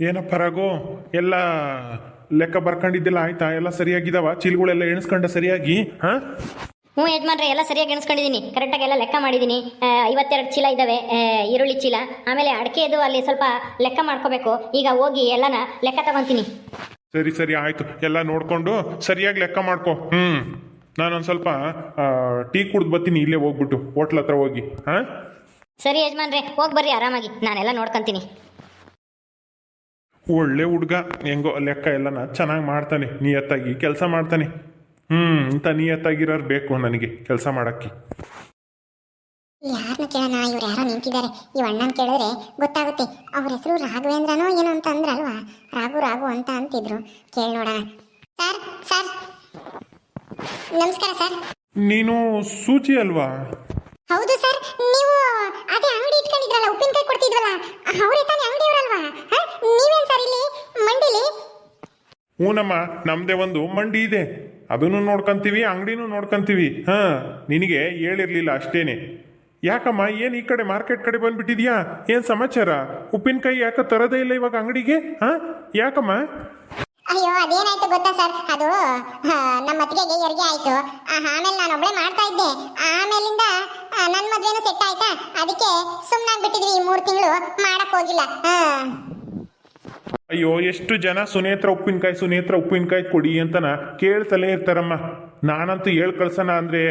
ಏನಪ್ಪ ರಘು ಎಲ್ಲ ಲೆಕ್ಕ ಬರ್ಕೊಂಡಿದ್ದಿಲ್ಲ ಆಯ್ತಾ? ಎಲ್ಲ ಸರಿಯಾಗಿದಾವ? ಚೀಲಗಳೆಲ್ಲ ಎಣಿಸ್ಕೊಂಡ ಸರಿಯಾಗಿ ಹಾ? ಹ್ಞೂ ಯಜಮಾನ್ರೆ ಎಲ್ಲ ಸರಿಯಾಗಿ ಎಣಿಸ್ಕೊಂಡಿದ್ದೀನಿ. ಕರೆಕ್ಟಾಗಿ ಎಲ್ಲ ಲೆಕ್ಕ ಮಾಡಿದ್ದೀನಿ. ಐವತ್ತೆರಡು ಚೀಲ ಇದ್ದಾವೆ ಈರುಳ್ಳಿ ಚೀಲ. ಆಮೇಲೆ ಅಡಿಕೆದು ಅಲ್ಲಿ ಸ್ವಲ್ಪ ಲೆಕ್ಕ ಮಾಡ್ಕೋಬೇಕು. ಈಗ ಹೋಗಿ ಎಲ್ಲನ ಲೆಕ್ಕ ತಗೊತೀನಿ. ಸರಿ ಸರಿ ಆಯ್ತು. ಎಲ್ಲ ನೋಡ್ಕೊಂಡು ಸರಿಯಾಗಿ ಲೆಕ್ಕ ಮಾಡ್ಕೊ. ಹ್ಞೂ ನಾನೊಂದು ಸ್ವಲ್ಪ ಟೀ ಕುಡ್ದು ಬರ್ತೀನಿ ಇಲ್ಲೇ ಹೋಗ್ಬಿಟ್ಟು. ಹೋಟ್ಲ್ ಹತ್ರ ಹೋಗಿ ಹಾಂ? ಸರಿ ಯಜಮಾನ್ರೆ ಹೋಗಿ ಬರ್ರಿ ಆರಾಮಾಗಿ. ನಾನೆಲ್ಲ ನೋಡ್ಕೊಂತೀನಿ. ಒಳ್ಳೆ ಹುಡ್ಗ ಹೆಂಗೋ ಲೆಕ್ಕ ಎಲ್ಲನ ಚೆನ್ನಾಗಿ ಮಾಡ್ತಾನೆ ನಿಯತ್ತಾಗಿ ಕೆಲಸ ಮಾಡ್ತಾನೆ. ಹ್ಮ್ ಇಂಥ ನಿಯತ್ತಾಗಿರೋರು ಬೇಕು ನನಗೆ ಕೆಲಸ ಮಾಡಕ್ಕೆ. ಯಾರನ್ನ ಕೇಳೋಣ? ಇವ್ರು ಯಾರೋ ನಿಂತಿದ್ದಾರೆ. ಈ ಅಣ್ಣನ ಕೇಳಿದ್ರೆ ಗೊತ್ತಾಗುತ್ತೆ ಅವ್ರ ಹೆಸರು ರಾಘವೇಂದ್ರನೋ ಏನೋ ಅಂತ ಅಂದ್ರಲ್ವಾ ರಾಘು ರಾಘು ಅಂತ ಅಂತಿದ್ರು. ಕೇಳಿ ನೋಡೋಣ. Sir sir. ನಮಸ್ಕಾರ ಸರ್. ನೀನು ಸೂಚಿ ಅಲ್ವಾ? ಹೌದು ಸರ್. ನೀವು ಅದೇ ಅಂಗಡಿ ಇಟ್ಕೊಂಡಿದ್ರಲ್ಲ ಉಪ್ಪಿನಕಾಯಿ ಕೊಡ್ತಿದ್ವಲ್ಲ ಅವರೇ ತಾನೇ ಹೂನಮ್ಮ ನಮ್ದೇ ಒಂದು ಮಂಡಿ ಇದೆ. ಅದನ್ನು ನೋಡ್ಕೊಂತೀವಿ, ಅಂಗಡಿನೂ ನೋಡ್ಕೊಂತೀವಿ. ಹಾ, ನಿನಗೆ ಹೇಳಿರ್ಲಿಲ್ಲ ಅಷ್ಟೇನೆ. ಯಾಕಮ್ಮ, ಏನು ಈ ಕಡೆ ಮಾರ್ಕೆಟ್ ಕಡೆ ಬಂದ್ಬಿಟ್ಟಿದ್ಯಾ? ಏನು ಸಮಾಚಾರ? ಉಪ್ಪಿನಕಾಯಿ ಯಾಕೆ ತರದೇ ಇಲ್ಲ ಇವಾಗ ಅಂಗಡಿಗೆ? ಹಾ, ಯಾಕಮ್ಮ? ಅಯ್ಯೋ, ಅದೇನಾಯ್ತು ಗೊತ್ತಾ ಸರ್? ಅದು ನಮ್ಮ ಅತ್ತಿಗೆಗೆ ಹೆರಿಗೆ ಆಯ್ತು. ಆಮೇಲೆ ನಾನು ಒಬ್ಳೆ ಮಾಡ್ತಾ ಇದ್ದೆ. ಆಮೇಲಿಂದ ನನ್ನ ನನ್ ಮದ್ವೆನೂ ಸೆಟ್ ಆಯ್ತಾ? ಅದಕ್ಕೆ ಸುಮ್ಮನಾಗ್ಬಿಟ್ಟಿದ್ವಿ ಈ ಮೂರು ತಿಂಗಳು. ಮಾಡಕ್ ಹೋಗಿಲ್ಲ. ಹಾ. ಅಯ್ಯೋ, ಎಷ್ಟು ಜನ ಸುನೇತ್ರ ಉಪ್ಪಿನಕಾಯಿ ಸುನೇತ್ರ ಉಪ್ಪಿನಕಾಯಿ ಕೊಡಿ ಅಂತನ ಕೇಳ್ತಲೇ ಇರ್ತಾರಮ್ಮ. ನಾನಂತೂ ಹೇಳ್ ಕಳ್ಸೋಣ ಅಂದ್ರೆ,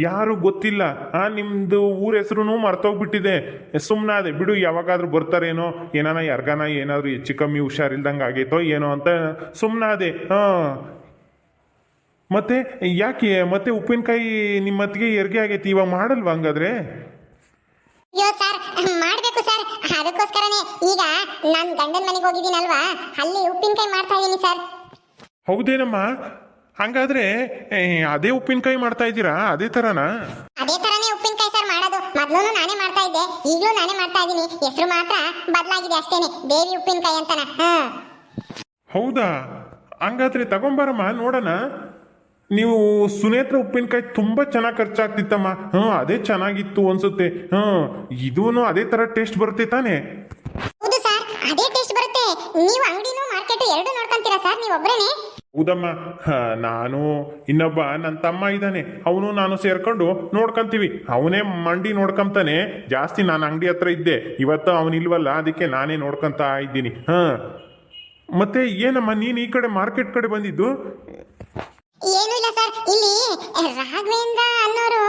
ಯಾರು ಗೊತ್ತಿಲ್ಲ. ಆ, ನಿಮ್ದು ಊರ ಹೆಸರು ಮರ್ತೋಗ್ಬಿಟ್ಟಿದೆ. ಸುಮ್ಮನಾದೆ ಬಿಡು, ಯಾವಾಗಾದ್ರೂ ಬರ್ತಾರೇನೋ, ಏನಾನ ಯಾರ್ಗಾನ ಏನಾದರೂ ಹೆಚ್ಚು ಕಮ್ಮಿ ಹುಷಾರಿಲ್ದಂಗೆ ಆಗೈತೋ ಏನೋ ಅಂತ ಸುಮ್ಮನಾದೆ ಹಾ. ಮತ್ತೆ ಯಾಕೆ, ಮತ್ತೆ ಉಪ್ಪಿನಕಾಯಿ ನಿಮ್ಮತ್ತಿಗೆ ಎರ್ಗೆ ಆಗೈತಿ? ಇವಾಗ ಮಾಡಲ್ವಾ ಹಂಗಾದ್ರೆ? ಅಯ್ಯೋ ಸರ್ ಮಾಡ್ಬೇಕು ಸರ್. ಅದಕ್ಕೋಸ್ಕರನೇ ಈಗ ನನ್ ಗಂಡನ ಮನೆಗೆ ಹೋಗಿದ್ದೀನಲ್ವಾ? ಅಲ್ಲಿ ಉಪ್ಪಿನಕಾಯಿ ಮಾಡ್ತಾ ಇದೀನಿ ಸರ್. ಹೌದೇನಮ್ಮ? ಹಂಗಾದ್ರೆ ಏ, ಅದೇ ಉಪ್ಪಿನಕಾಯಿ ಮಾಡ್ತಾ ಇದ್ದೀರಾ? ಅದೇ ಥರನಾ ಅದೇ ತರನೇ ಉಪ್ಪಿನಕಾಯಿ ಸರ್ ಮಾಡೋದು. ಮೊದ್ಲು ನಾನೇ ಮಾಡ್ತಾ ಇದ್ದೆ. ಈಗಲೂ ನಾನೇ ಮಾಡ್ತಾ ಇದ್ದೀನಿ. ಹೆಸರು ಮಾತ್ರ ಬದಲಾಗಿದೆ ಅಷ್ಟೇನೆ. ದೇವಿ ಉಪ್ಪಿನಕಾಯಿ ಅಂತನ. ಹಾ. ಹೌದಾ? ಹಂಗಾದ್ರೆ ತಗೊಂಬರಮ್ಮ ನೋಡೋಣ. ನೀವು ಸುನೇತ್ರ ಉಪ್ಪಿನಕಾಯಿ ತುಂಬ ಚೆನ್ನಾಗಿ ಖರ್ಚಾಗ್ತಿತ್ತಮ್ಮ. ಹ್ಞೂ ಅದೇ ಚೆನ್ನಾಗಿತ್ತು ಅನ್ಸುತ್ತೆ. ಹ್ಞೂ ಇದೂ ಅದೇ ಥರ ಟೇಸ್ಟ್ ಬರುತ್ತೆ ತಾನೇ? ಹೌದು ಸರ್ ಅದೇ ಟೇಸ್ಟ್ ಬರುತ್ತೆ. ನೀವು ಅಂಗಡಿನೂ ಮಾರ್ಕೆಟ್ ಎರಡು ನೋಡ್ಕೊಂತೀರಾ ಸರ್ ನೀವು ಹೌದಮ್ಮ. ನಾನು ಇನ್ನೊಬ್ಬ ನನ್ನ ತಮ್ಮ ಇದ್ದಾನೆ. ಅವನು ನಾನು ಸೇರ್ಕೊಂಡು ನೋಡ್ಕೊಂತೀವಿ. ಅವನೇ ಮಂಡಿ ನೋಡ್ಕೊಂತಾನೆ. ಜಾಸ್ತಿ ನಾನು ಅಂಗಡಿ ಹತ್ರ ಇದ್ದೆ. ಇವತ್ತು ಅವನಿಲ್ವಲ್ಲ ಅದಕ್ಕೆ ನಾನೇ ನೋಡ್ಕೊಂತಾ ಇದ್ದೀನಿ. ಹಾಂ. ಮತ್ತೆ ಏನಮ್ಮ ನೀನು ಈ ಕಡೆ ಮಾರ್ಕೆಟ್ ಕಡೆ ಬಂದಿದ್ದು? ಸರ್ ಇಲ್ಲಿ ರಾಘವೇಂದ್ರ ಅನ್ನೋರು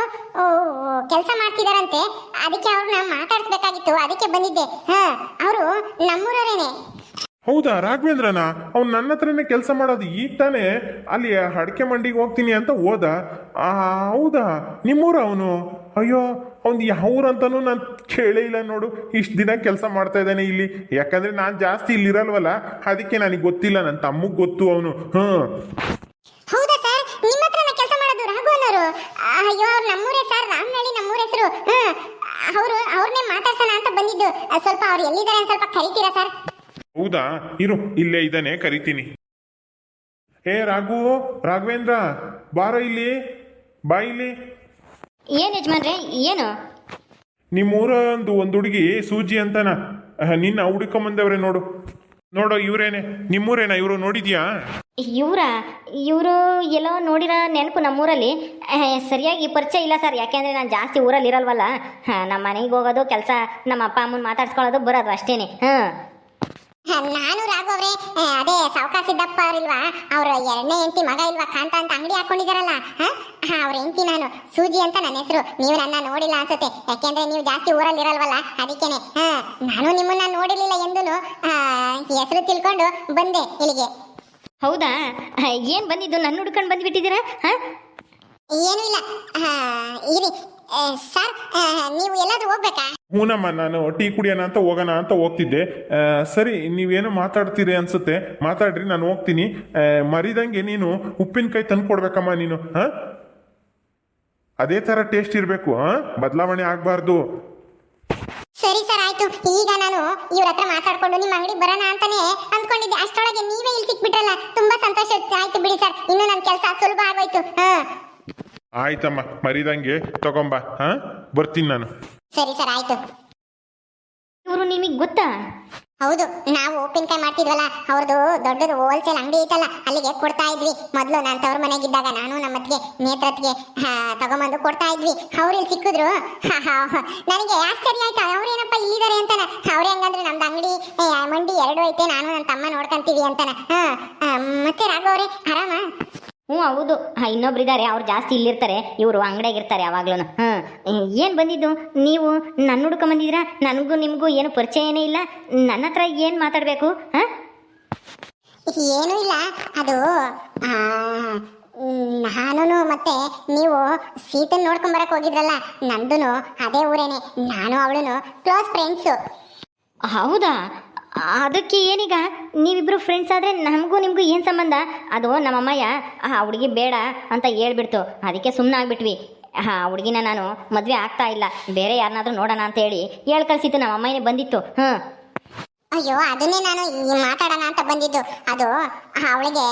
ಕೆಲಸ ಮಾಡ್ತಿದಾರಂತೆ. ಅದಕ್ಕೆ ಅವ್ರನ್ನ ಮಾತಾಡಿಸ್ಬೇಕಾಗಿತ್ತು. ಅದಕ್ಕೆ ಬಂದಿದ್ದೆ. ಹಾ ಅವರು ನಮ್ಮೂರವರೇನೆ. ಹೌದಾ ರಾಘವೇಂದ್ರನ? ಅವ್ನು ನನ್ನ ಹತ್ರನೇ ಕೆಲಸ ಮಾಡೋದು ಈಗ ತಾನೇ. ಅಲ್ಲಿ ಅಡಿಕೆ ಮಂಡಿಗೆ ಹೋಗ್ತೀನಿ ಅಂತ ಹೋದ. ಆ, ಹೌದಾ? ನಿಮ್ಮೂರ ಅವನು? ಅಯ್ಯೋ ಅವ್ನು ಯಾವ್ರು ಅಂತಾನು ನಾನು ಕೇಳೇ ಇಲ್ಲ ನೋಡು. ಇಷ್ಟು ದಿನ ಕೆಲಸ ಮಾಡ್ತಾ ಇದ್ದಾನೆ ಇಲ್ಲಿ. ಯಾಕಂದ್ರೆ ನಾನು ಜಾಸ್ತಿ ಇಲ್ಲಿರಲ್ವಲ್ಲ? ಅದಕ್ಕೆ ನನಗೆ ಗೊತ್ತಿಲ್ಲ. ನನ್ನ ತಮ್ಮಗೆ ಗೊತ್ತು ಅವನು. ಹಾಂ ಹೌದಾ ಸರ್ ನಿಮ್ಮ ಹತ್ರನ ಕೆಲಸ ಮಾಡೋದು ರಾಘು ಅನ್ನೋರು ಅಯ್ಯೋ ಅವ್ರು ನಮ್ಮೂರೇ ಸರ್ ರಾಮನಳ್ಳಿ ನಮ್ಮೂರ ಹೆಸರು. ಅವರು ಅವ್ರನ್ನೇ ಮಾತಾಡ್ಸೋಣ ಅಂತ ಬಂದಿದ್ದು. ಸ್ವಲ್ಪ ಅವ್ರು ಎಲ್ಲಿದ್ದಾರೆ ಅಂತ ಸ್ವಲ್ಪ ಕರಿತೀರಾ ಸರ್? ಹೌದಾ? ಇರು ಇಲ್ಲೇ ಇದ್ದಾನೆ ಕರಿತೀನಿ. ಏ ರಾಘು ರಾಘವೇಂದ್ರ ಬಾರ ಇಲ್ಲಿ ಬಾ ಇಲ್ಲಿ. ಏನು ಯಜಮಾನ್ರೆ ಏನು? ನಿಮ್ಮೂರ ಒಂದು ಹುಡುಗಿ ಸೂಜಿ ಅಂತನ. ನಿನ್ನ ಹುಡುಕೊಂಬಂದವ್ರೆ ನೋಡು. ನೋಡೋ ಇವರೇನೆ ನಿಮ್ಮೂರೇನ ಇವರು ನೋಡಿದ್ಯಾ? ಇವರ ಇವರು ಎಲ್ಲೋ ನೋಡಿರೋ ನೆನಪು ನಮ್ಮೂರಲ್ಲಿ. ಸರಿಯಾಗಿ ಪರಿಚಯ ಇಲ್ಲ ಸರ್ ಯಾಕೆಂದ್ರೆ ನಾನು ಜಾಸ್ತಿ ಊರಲ್ಲಿ ಇರಲ್ವಲ್ಲ ನಮ್ಮ ಮನೆಗೆ ಹೋಗೋದು ಕೆಲಸ ನಮ್ಮ ಅಪ್ಪ ಅಮ್ಮನ ಮಾತಾಡ್ಸ್ಕೊಳ್ಳೋದು ಬರೋದು ಅಷ್ಟೇನೆ. ಹ, ನಾನು ರಾಘು ಅವ್ರೆ ಅದೇ ಸಾವುಕಾರ ಸಿದ್ದಪ್ಪ ಅವರಿಲ್ವಾ? ಅವ್ರ ಎರಡನೇ ಹೆಂಡತಿ ಮಗ ಇಲ್ವಾ ಕಾಂತ ಅಂತ ಅಂಗಡಿ ಹಾಕೊಂಡಿದಾರಲ್ಲ ಹಾ? ಅವ್ರ ಹೆಂಡತಿ ನಾನು ಸೂಜಿ ಅಂತ ನನ್ನ ಹೆಸರು. ನೀವು ನನ್ನ ನೋಡಿಲ್ಲ ಅನ್ಸುತ್ತೆ. ಯಾಕೆಂದ್ರೆ ನೀವು ಜಾಸ್ತಿ ಊರಲ್ಲಿ ಇರಲ್ವಲ್ಲ ಅದಕ್ಕೇನೆ ಹಾ? ನಾನು ನಿಮ್ಮನ್ನ ನೋಡಿರ್ಲಿಲ್ಲ ಎಂದೂ ಹೆಸರು ತಿಳ್ಕೊಂಡು ಬಂದೆ ಇಲ್ಲಿಗೆ. ಹೌದಾ? ಏನು ಬಂದಿದ್ದು? ನನ್ನ ಹುಡ್ಕೊಂಡು ಬಂದ್ಬಿಟ್ಟಿದ್ದೀರಾ ಹಾ? ಏನೂ ಇಲ್ಲ. ಇರಿ ಸರ್ ನೀವು ಎಲ್ಲಾದ್ರೂ ಹೋಗ್ಬೇಕಾ? ಹೂನಮ್ಮ ನಾನು ಟೀ ಕುಡಿಯೋಣ ಅಂತ ಹೋಗೋಣ ಅಂತ ಹೋಗ್ತಿದ್ದೆ. ಆ, ಸರಿ ನೀವೇನು ಮಾತಾಡ್ತೀರಿ ಅನ್ಸುತ್ತೆ. ಮಾತಾಡ್ರಿ ನಾನು ಹೋಗ್ತೀನಿ. ಆ, ಮರಿದಂಗೆ ನೀನು ಉಪ್ಪಿನಕಾಯಿ ತಂದು ಕೊಡ್ಬೇಕಮ್ಮ ನೀನು ಹಾ? ಅದೇ ಥರ ಟೇಸ್ಟ್ ಇರಬೇಕು ಹಾ? ಬದಲಾವಣೆ ಆಗಬಾರ್ದು. ಸರಿ ಸರ್ ಆಯ್ತು. ಈಗ ನಾನು ಇವ್ರ ಹತ್ರ ಮಾತಾಡ್ಕೊಂಡು ನಿಮ್ಮ ಅಂಗಡಿ ಬರೋಣ ಅಂತಾನೆ ಅಂದ್ಕೊಂಡಿದ್ದೆ. ಅಷ್ಟೊಳಗೆ ನೀವೇ ಇಲ್ಲಿ ಸಿಕ್ಬಿಟ್ರಲ್ಲ ತುಂಬಾ ಸಂತೋಷ ಆಯ್ತು ಬಿಡಿ ಸರ್. ಇನ್ನು ನನ್ನ ಕೆಲಸ ಸುಲಭ ಆಗೋಯ್ತು ಹಾ? ಆಯ್ತಮ್ಮ, ಮರಿದಂಗೆ ತಗೊಂಬ, ಹಾ? ಬರ್ತೀನಿ ನಾನು. ಸರಿ ಸರ್, ಆಯ್ತು. ಇವರು ನಿಮಗೆ ಗೊತ್ತಾ? ಹೌದು, ನಾವು ಉಪ್ಪಿನಕಾಯಿ ಮಾಡ್ತಿದ್ವಲ್ಲ ಅವ್ರದ್ದು ದೊಡ್ಡದು ಹೋಲ್ಸೇಲ್ ಅಂಗಡಿ ಐತಲ್ಲ, ಅಲ್ಲಿಗೆ ಕೊಡ್ತಾ ಇದ್ವಿ. ಮೊದಲು ನಾನು ತವ್ರ ಮನೆಗಿದ್ದಾಗ ನಾನು ನಮ್ಮತ್ತಿಗೆ ನೇತ್ರತ್ಗೆ ತಗೊಂಬಂದು ಕೊಡ್ತಾ ಇದ್ವಿ. ಅವ್ರು ಇಲ್ಲಿ ಸಿಕ್ಕಿದ್ರು. ನನಗೆ ಆಶ್ಚರ್ಯ ಆಯ್ತು, ಅವ್ರೇನಪ್ಪ ಇಲ್ಲಿದ್ದಾರೆ ಅಂತಾನೆ. ಅವ್ರೇ ಹಂಗಂದ್ರೆ ನಮ್ದು ಅಂಗಡಿ ಮಂಡಿ ಎರಡು ಐತೆ, ನಾನು ನನ್ನ ತಮ್ಮ ನೋಡ್ಕೊಂತೀವಿ ಅಂತಾನೆ. ಮತ್ತೆ ರಾಘವ್ರೆ ಆರಾಮ? ಹ್ಞೂ ಹೌದು. ಇನ್ನೊಬ್ರು ಇದ್ದಾರೆ ಅವ್ರು ಜಾಸ್ತಿ ಇಲ್ಲಿರ್ತಾರೆ. ಇವರು ಅಂಗಡಿಯಾಗಿರ್ತಾರೆ ಯಾವಾಗ್ಲೂ ಹಾಂ ಏನು ಬಂದಿದ್ದು? ನೀವು ನನ್ನ ಹುಡ್ಕೊಂಬಂದಿದ್ದೀರಾ ನನಗೂ ನಿಮಗೂ ಏನು ಪರಿಚಯನೇ ಇಲ್ಲ. ನನ್ನ ಹತ್ರ ಏನು ಮಾತಾಡಬೇಕು? ಹಾಂ? ಏನೂ ಇಲ್ಲ. ಅದು ನಾನು ಮತ್ತೆ ನೀವು ಸೀತನ್ ನೋಡ್ಕೊಂಬರಕ್ಕೆ ಬರಕ್ ಹೋಗಿದ್ರಲ್ಲ ನಂದು ಅದೇ ಊರೇನೆ. ನಾನು ಅವಳು ಕ್ಲೋಸ್ ಫ್ರೆಂಡ್ಸು ಹೌದಾ? ಅದಕ್ಕೆ ಏನೀಗ? ನೀವಿಬ್ರು ಫ್ರೆಂಡ್ಸ್ ಆದರೆ ನಮಗೂ ನಿಮಗೂ ಏನು ಸಂಬಂಧ? ಅದು ನಮ್ಮಮ್ಮಯ್ಯ ಆ ಹುಡುಗಿ ಬೇಡ ಅಂತ ಹೇಳ್ಬಿಡ್ತು. ಅದಕ್ಕೆ ಸುಮ್ಮನೆ ಆಗ್ಬಿಟ್ವಿ. ಆ ಹುಡುಗಿನ ನಾನು ಮದುವೆ ಆಗ್ತಾ ಇಲ್ಲ. ಬೇರೆ ಯಾರನ್ನಾದ್ರೂ ನೋಡೋಣ ಅಂತ ಹೇಳಿ ಹೇಳಿ ಕಳಿಸಿತ್ತು ನಮ್ಮ ಅಮ್ಮನೇ ಬಂದಿತ್ತು. ಹ್ಞೂ ಅಯ್ಯೋ, ಅದನ್ನೇ ನಾನು ಮಾತಾಡೋಣ ಅಂತ ಬಂದಿದ್ದು. ಅದು ಅವಳಿಗೆ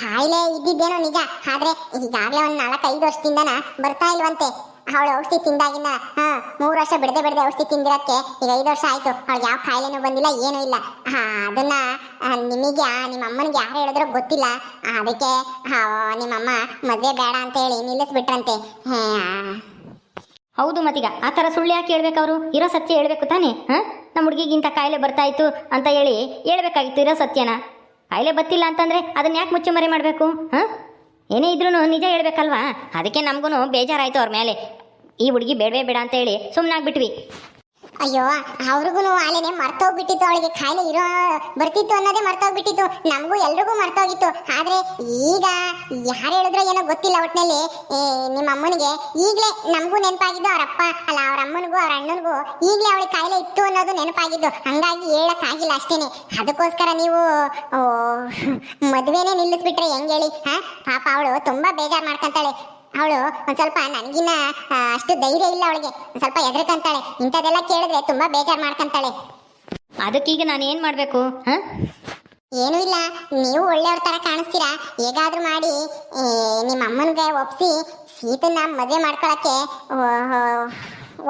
ಕಾಯಿಲೆ ಇದ್ದಿದ್ದೇನೋ ನಿಜ. ಆದ್ರೆ ಈಗಾಗಲೇ ಒಂದ್ ನಾಲ್ಕೈದು ವರ್ಷದಿಂದನ ಬರ್ತಾ ಇಲ್ವಂತೆ. ಅವಳು ಔಷಧಿ ತಿಂದಾಗಿನ ಹಾ, ಮೂರು ವರ್ಷ ಬಿಡದೆ ಬಿಡದೆ ಔಷಧಿ ತಿಂದಿರಕ್ಕೆ ಈಗ ಐದು ವರ್ಷ ಆಯ್ತು. ಅವಳಿಗೆ ಯಾವ ಕಾಯಿಲೆನೂ ಬಂದಿಲ್ಲ, ಏನೂ ಇಲ್ಲ. ಹಾ, ಅದನ್ನ ನಿಮಗೆ ನಿಮ್ಮ ಅಮ್ಮನಿಗೆ ಯಾರು ಹೇಳಿದ್ರೋ ಗೊತ್ತಿಲ್ಲ. ಅದಕ್ಕೆ ನಿಮ್ಮ ನಿಮ್ಮಮ್ಮ ಮದುವೆ ಬೇಡ ಅಂತ ಹೇಳಿ ನಿಲ್ಲಿಸ್ಬಿಟ್ರಂತೆ. ಹೇ. ಹೌದು ಮತ್ತೀಗ ಆ ಥರ ಸುಳ್ಳು ಯಾಕೆ ಹೇಳ್ಬೇಕು ಅವರು ಇರೋ ಸತ್ಯ ಹೇಳ್ಬೇಕು ತಾನೇ, ಹಾಂ? ನಮ್ಮ ಹುಡುಗಿಗಿಂತ ಕಾಯಿಲೆ ಬರ್ತಾ ಇತ್ತು ಅಂತ ಹೇಳಿ ಹೇಳ್ಬೇಕಾಗಿತ್ತು ಇರೋ ಸತ್ಯನ. ಕಾಯಿಲೆ ಬತ್ತಿಲ್ಲ ಅಂತಂದರೆ ಅದನ್ನ ಯಾಕೆ ಮುಚ್ಚುಮರೆ ಮಾಡಬೇಕು, ಹಾಂ? ಏನೇ ಇದ್ರೂ ನಿಜ ಹೇಳ್ಬೇಕಲ್ವಾ? ಅದಕ್ಕೆ ನಮಗೂ ಬೇಜಾರಾಯಿತು ಅವ್ರ ಮೇಲೆ. ಈ ಹುಡುಗಿ ಬೇಡವೇ ಬೇಡ ಅಂತ ಹೇಳಿ ಸುಮ್ಮನಾಗ್ಬಿಟ್ವಿ ಅಯ್ಯೋ ಅವ್ರಿಗೂ ಆಲೆನೆ ಮರ್ತೋಗ್ಬಿಟ್ಟಿತ್ತು, ಅವಳಿಗೆ ಕಾಯಿಲೆ ಇರೋ ಬರ್ತಿತ್ತು ಅನ್ನೋದೇ ಮರ್ತೋಗ್ಬಿಟ್ಟಿತ್ತು. ನಮಗೂ ಎಲ್ರಿಗೂ ಮರ್ತೋಗಿತ್ತು. ಆದ್ರೆ ಈಗ ಯಾರು ಹೇಳಿದ್ರೋ ಏನೋ ಗೊತ್ತಿಲ್ಲ ಒಟ್ನಲ್ಲಿ. ನಿಮ್ಮ ಅಮ್ಮನಿಗೆ ಈಗಲೇ ನಮಗೂ ನೆನಪಾಗಿದ್ದು ಅವರಪ್ಪ. ಅಲ್ಲ, ಅವ್ರ ಅಮ್ಮನಿಗೂ, ಅವ್ರ ಅಣ್ಣನಿಗೂ ಈಗಲೇ ಅವಳಿಗೆ ಕಾಯಿಲೆ ಇತ್ತು ಅನ್ನೋದು ನೆನಪಾಗಿದ್ದು. ಹಂಗಾಗಿ ಹೇಳಕ್ ಆಗಿಲ್ಲ ಅಷ್ಟೇನೆ. ಅದಕ್ಕೋಸ್ಕರ ನೀವು ಮದ್ವೆನೇ ನಿಲ್ಲಿಸ್ಬಿಟ್ರೆ ಹೆಂಗ್ ಹೇಳಿ, ಹಾ? ಪಾಪ ಅವಳು ತುಂಬಾ ಬೇಜಾರು ಮಾಡ್ಕೊಂತಾಳೆ. ಅವಳು ಒಂದ್ ಸ್ವಲ್ಪ ನನಗಿನ್ನ ಅಷ್ಟು ಧೈರ್ಯ ಇಲ್ಲ ಅವಳಿಗೆ. ಒಂದ್ ಸ್ವಲ್ಪ ಎದ್ರಕಂತಾಳೆ ಇಂಥದೆಲ್ಲ ಕೇಳಿದ್ರೆ ತುಂಬಾ ಬೇಜಾರ್ ಮಾಡ್ಕೊಂತಾಳೆ. ಅದಕ್ಕೀಗ ನಾನು ಏನು ಮಾಡಬೇಕು ಏನು ಏನೂ ಇಲ್ಲ. ನೀವು ಒಳ್ಳೆಯವ್ರ ತರ ಕಾಣಿಸ್ತೀರಾ? ಹೇಗಾದ್ರೂ ಮಾಡಿ ನಿಮ್ಮ ಅಮ್ಮನಿಗೆ ಒಪ್ಸಿ ಸೀತನ್ನ ಮದುವೆ ಮಾಡ್ಕೊಳಕ್ಕೆ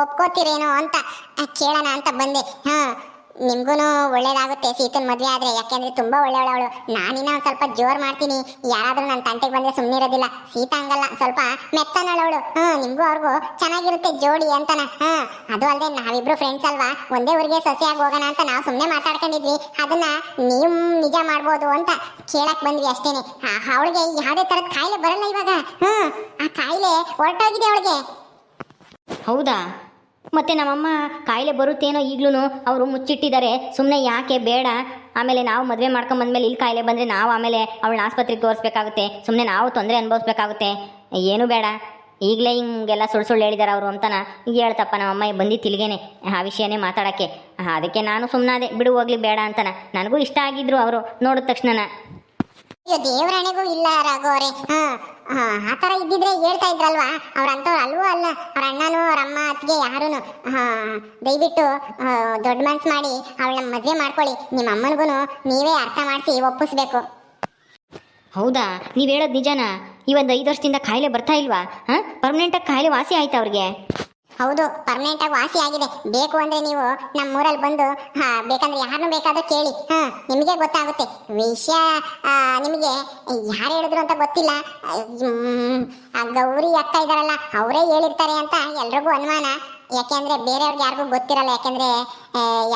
ಒಪ್ಕೋತೀರೇನೋ ಅಂತ ಕೇಳೋಣ ಅಂತ ಬಂದೆ. ಹಾ. ನಿಮ್ಗೂ ಒಳ್ಳೇದಾಗುತ್ತೆ. ಸೀತನ್ ಮದುವೆ ಆದ್ರೆ ಯಾಕೆಂದ್ರೆ ತುಂಬಾ ಒಳ್ಳೆಯವಳು. ನಾನಿನ್ನ ಸ್ವಲ್ಪ ಜೋರ್ ಮಾಡ್ತೀನಿ. ಯಾರಾದ್ರೂ ನನ್ನ ತಂಟೆಗೆ ಬಂದ್ರೆ ಸುಮ್ಮನೆ ಇರೋದಿಲ್ಲ ಸೀತ ಹಂಗಲ್ಲ. ಸ್ವಲ್ಪ ಮೆತ್ತನಳವಳು. ಹಾ, ನಿಮಗೂ ಅವ್ರಿಗೂ ಚೆನ್ನಾಗಿರುತ್ತೆ ಜೋಡಿ ಅಂತನ. ಹಾ, ಅದು ಅಲ್ಲದೆ ನಾವಿಬ್ರು ಫ್ರೆಂಡ್ಸ್ ಅಲ್ವಾ? ಒಂದೇ ಊರಿಗೆ ಸೊಸೆಯಾಗಿ ಹೋಗೋಣ ಅಂತ ನಾವು ಸುಮ್ಮನೆ ಮಾತಾಡ್ಕೊಂಡಿದ್ವಿ. ಅದನ್ನ ನೀವು ನಿಜ ಮಾಡ್ಬೋದು ಅಂತ ಕೇಳಕ್ ಬಂದ್ವಿ ಅಷ್ಟೇನೆ. ಅವಳಿಗೆ ಯಾವುದೇ ತರದ ಕಾಯಿಲೆ ಬರಲ್ಲ ಇವಾಗ. ಹ್ಮ್ ಆ ಕಾಯಿಲೆ ಹೊರಟೋಗಿದೆ ಅವಳಿಗೆ. ಹೌದಾ? ಮತ್ತೆ ನಮ್ಮಮ್ಮ ಕಾಯಿಲೆ ಬರುತ್ತೇನೋ ಈಗಲೂ ಅವರು ಮುಚ್ಚಿಟ್ಟಿದ್ದಾರೆ. ಸುಮ್ಮನೆ ಯಾಕೆ ಬೇಡ. ಆಮೇಲೆ ನಾವು ಮದುವೆ ಮಾಡ್ಕೊಂಬಂದ್ಮೇಲೆ ಇಲ್ಲಿ ಕಾಯಿಲೆ ಬಂದರೆ ನಾವು ಆಮೇಲೆ ಅವಳನ್ನ ಆಸ್ಪತ್ರೆಗೆ ತೋರಿಸ್ಬೇಕಾಗುತ್ತೆ. ಸುಮ್ಮನೆ ನಾವು ತೊಂದರೆ ಅನುಭವಿಸ್ಬೇಕಾಗುತ್ತೆ. ಏನೂ ಬೇಡ. ಈಗಲೇ ಹಿಂಗೆಲ್ಲ ಸುಳ್ಳು ಸುಳ್ಳು ಹೇಳಿದಾರೆ ಅವರು ಅಂತನ. ಹೇಳ್ತಪ್ಪ ನಮ್ಮಮ್ಮ ಬಂದು ತಿಳಿಗೇನೆ ಆ ವಿಷಯನೇ ಮಾತಾಡೋಕ್ಕೆ. ಅದಕ್ಕೆ ನಾನು ಸುಮ್ಮನಾದೆ ಬಿಡು ಹೋಗ್ಲಿ, ಬೇಡ ಅಂತನ. ನನಗೂ ಇಷ್ಟ ಆಗಿದ್ರು ಅವರು ನೋಡಿದ ತಕ್ಷಣ ಅಯ್ಯೋ ದೇವರಾಣೆಗೂ ಇಲ್ಲ ರಾಘವರೇ ಹಾ ಹಾ, ಆ ಥರ ಇದ್ದಿದ್ರೆ ಹೇಳ್ತಾ ಇದ್ರಲ್ವಾ? ಅವ್ರ ಅಂಥವ್ರು ಅಲ್ವೂ ಅಲ್ಲ. ಅವ್ರ ಅಣ್ಣನೂ, ಅವ್ರ ಅಮ್ಮ, ಅತ್ತಿಗೆ ಹಾಂ, ದಯವಿಟ್ಟು ದೊಡ್ಡ ಮನ್ಸು ಮಾಡಿ ಅವಳನ್ನ ಮದುವೆ ಮಾಡ್ಕೊಳ್ಳಿ. ನಿಮ್ಮ ಅಮ್ಮನಿಗೂ ನೀವೇ ಅರ್ಥ ಮಾಡಿಸಿ ಒಪ್ಪಿಸ್ಬೇಕು. ಹೌದಾ? ನೀವು ಹೇಳೋದು ನಿಜನಾ? ಈ ಒಂದು ಐದು ವರ್ಷದಿಂದ ಕಾಯಿಲೆ ಬರ್ತಾ ಇಲ್ವಾ? ಹಾಂ ಪರ್ಮನೆಂಟಾಗಿ ಕಾಯಿಲೆ ವಾಸಿ ಆಯ್ತು ಅವ್ರಿಗೆ? ಹೌದು ಪರ್ಮನೆಂಟ್ ಆಗಿ ವಾಸಿ ಆಗಿದೆ. ಬೇಕು ಅಂದ್ರೆ ನೀವು ನಮ್ಮ ಊರಲ್ಲಿ ಬಂದು ಬೇಕಂದ್ರೆ ಯಾರನ್ನು ಬೇಕಾದ್ರೂ ಕೇಳಿ. ಹಾ, ನಿಮಗೆ ಗೊತ್ತಾಗುತ್ತೆ. ವಿಷಯ ನಿಮಗೆ ಯಾರು ಹೇಳಿದ್ರು ಅಂತ ಗೊತ್ತಿಲ್ಲ. ಆ ಗೌರಿ ಅಕ್ಕ ಇದಾರಲ್ಲ ಅವರೇ ಹೇಳಿರ್ತಾರೆ ಅಂತ ಎಲ್ರಿಗೂ ಅನುಮಾನ. ಯಾಕೆಂದ್ರೆ ಬೇರೆಯವ್ರಿಗೆ ಯಾರಿಗೂ ಗೊತ್ತಿರಲ್ಲ, ಯಾಕೆಂದ್ರೆ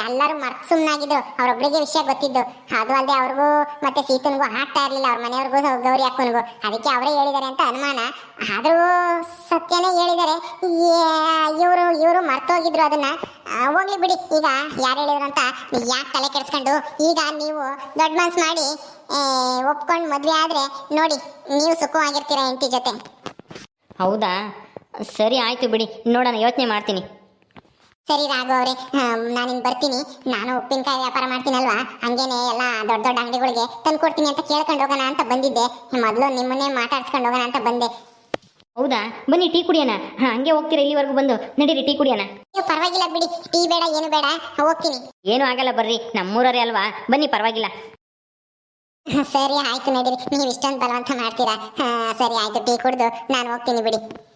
ಎಲ್ಲರೂ ಮರ್ತ್ ಸುಮ್ಮನಾಗಿದ್ರು ಅವ್ರೊಬ್ರಿಗೆ ವಿಷಯ ಗೊತ್ತಿದ್ದು. ಅದು ಅಲ್ಲದೆ ಅವ್ರಿಗೂ ಮತ್ತೆ ಸೀತನ್ಗೂ ಹಾಕ್ತಾ ಇರಲಿಲ್ಲ, ಅವ್ರ ಮನೆಯವ್ರಿಗೂ ಗೌರಿ ಅಕ್ಕನಿಗೂ. ಅದಕ್ಕೆ ಅವರೇ ಹೇಳಿದ್ದಾರೆ ಅಂತ ಅನುಮಾನ. ಆದ್ರೂ ಸತ್ಯನೇ ಹೇಳಿದ್ದಾರೆ. ಇವರು ಇವರು ಮರ್ತೋಗಿದ್ರು ಅದನ್ನ. ಹೋಗ್ಲಿ ಬಿಡಿ. ಈಗ ಯಾರು ಹೇಳಿದ್ರು ಅಂತ ಯಾಕೆ ತಲೆ ಕೆಡಿಸ್ಕೊಂಡು? ಈಗ ನೀವು ದೊಡ್ಡ ಮನ್ಸು ಮಾಡಿ ಒಪ್ಕೊಂಡು ಮದುವೆ ಆದ್ರೆ ನೋಡಿ, ನೀವು ಸುಖವಾಗಿರ್ತೀರ ಹೆಂಡತಿ ಜೊತೆ? ಹೌದಾ? ಸರಿ ಆಯಿತು ಬಿಡಿ ನೋಡೋಣ ಯೋಚನೆ ಮಾಡ್ತೀನಿ. ಸರಿ ರಾಘು ಅವರೇ ನಾನಿನ್ ಬರ್ತೀನಿ. ನಾನು ಉಪ್ಪಿನಕಾಯಿ ವ್ಯಾಪಾರ ಮಾಡ್ತೀನಲ್ವಾ? ಹಂಗೇನೆ ಎಲ್ಲ ದೊಡ್ಡ ದೊಡ್ಡ ಅಂಗಡಿಗಳಿಗೆ ತಂದು ಕೊಡ್ತೀನಿ ಅಂತ ಕೇಳ್ಕೊಂಡು ಹೋಗೋಣ ಅಂತ ಬಂದಿದ್ದೆ. ಮೊದಲು ನಿಮ್ಮನ್ನೇ ಮಾತಾಡ್ಸ್ಕೊಂಡು ಹೋಗೋಣ ಅಂತ ಬಂದೆ. ಹೌದಾ? ಬನ್ನಿ ಟೀ ಕುಡಿಯೋಣ. ಹಾಂ ಹಂಗೆ ಹೋಗ್ತೀರಾ ಇಲ್ಲಿವರೆಗೂ ಬಂದು? ನಡೀರಿ ಟೀ ಕುಡಿಯೋಣ. ಅಯ್ಯೋ ಪರವಾಗಿಲ್ಲ ಬಿಡಿ. ಟೀ ಬೇಡ ಏನು ಬೇಡ. ಹೋಗ್ತೀನಿ. ಏನೂ ಆಗಲ್ಲ ಬರ್ರಿ ನಮ್ಮೂರವರೇ ಅಲ್ವಾ? ಬನ್ನಿ ಪರವಾಗಿಲ್ಲ. ಸರಿ ಆಯ್ತು ನಡೀರಿ. ನೀವು ಇಷ್ಟೊಂದು ಬಲವಂತ ಮಾಡ್ತೀರಾ? ಹಾ, ಸರಿ ಆಯ್ತು ಟೀ ಕುಡಿದು. ನಾನು ಹೋಗ್ತೀನಿ ಬಿಡಿ.